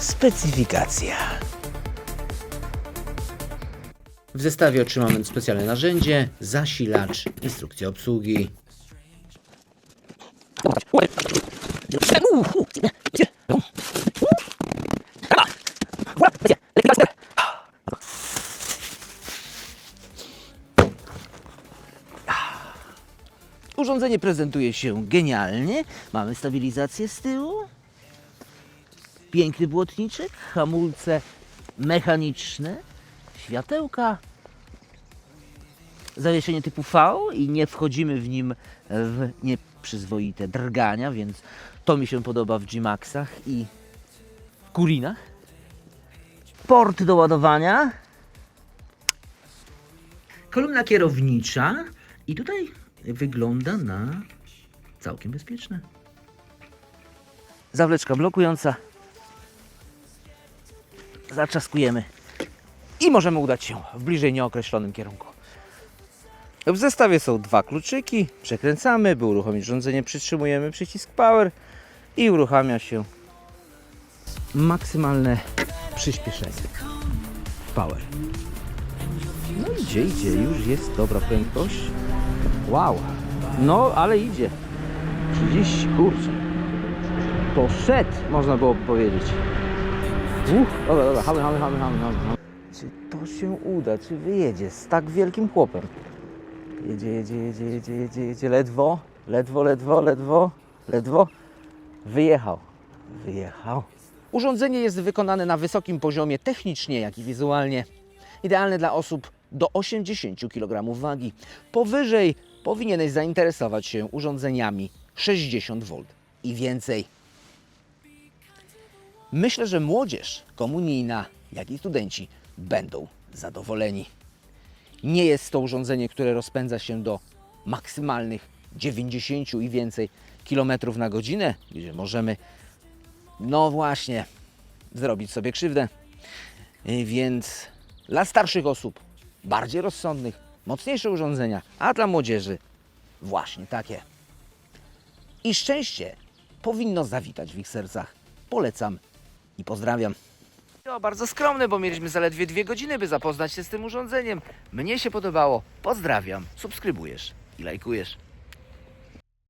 Specyfikacja. W zestawie otrzymamy specjalne narzędzie, zasilacz, instrukcja obsługi. Urządzenie prezentuje się genialnie. Mamy stabilizację z tyłu. Piękny błotniczek, hamulce mechaniczne, światełka, zawieszenie typu V i nie wchodzimy w nim w nieprzyzwoite drgania, więc to mi się podoba w G-Maxach i w Kurinach. Port do ładowania. Kolumna kierownicza i tutaj wygląda na całkiem bezpieczne. Zawleczka blokująca. Zaczaskujemy i możemy udać się w bliżej nieokreślonym kierunku. W zestawie są dwa kluczyki, przekręcamy, by uruchomić urządzenie przytrzymujemy przycisk power i uruchamia się maksymalne przyspieszenie. Power. No idzie, idzie, już jest dobra prędkość. Wow, no ale idzie. 30, kurczę. Poszedł, można było powiedzieć. Dobra, dobra, hamy, hamy, hamy, hamy, hamy. Czy to się uda, czy wyjedzie z tak wielkim chłopem? Jedzie, jedzie, jedzie, jedzie, jedzie, jedzie, ledwo, ledwo, ledwo, ledwo, ledwo. Wyjechał, wyjechał. Urządzenie jest wykonane na wysokim poziomie technicznie, jak i wizualnie. Idealne dla osób do 80 kg wagi. Powyżej powinieneś zainteresować się urządzeniami 60 V i więcej. Myślę, że młodzież komunijna, jak i studenci będą zadowoleni. Nie jest to urządzenie, które rozpędza się do maksymalnych 90 i więcej kilometrów na godzinę, gdzie możemy, no właśnie, zrobić sobie krzywdę. Więc dla starszych osób bardziej rozsądnych, mocniejsze urządzenia, a dla młodzieży właśnie takie. I szczęście powinno zawitać w ich sercach. Polecam i pozdrawiam. No, bardzo skromne, bo mieliśmy zaledwie dwie godziny, by zapoznać się z tym urządzeniem. Mnie się podobało. Pozdrawiam, subskrybujesz i lajkujesz.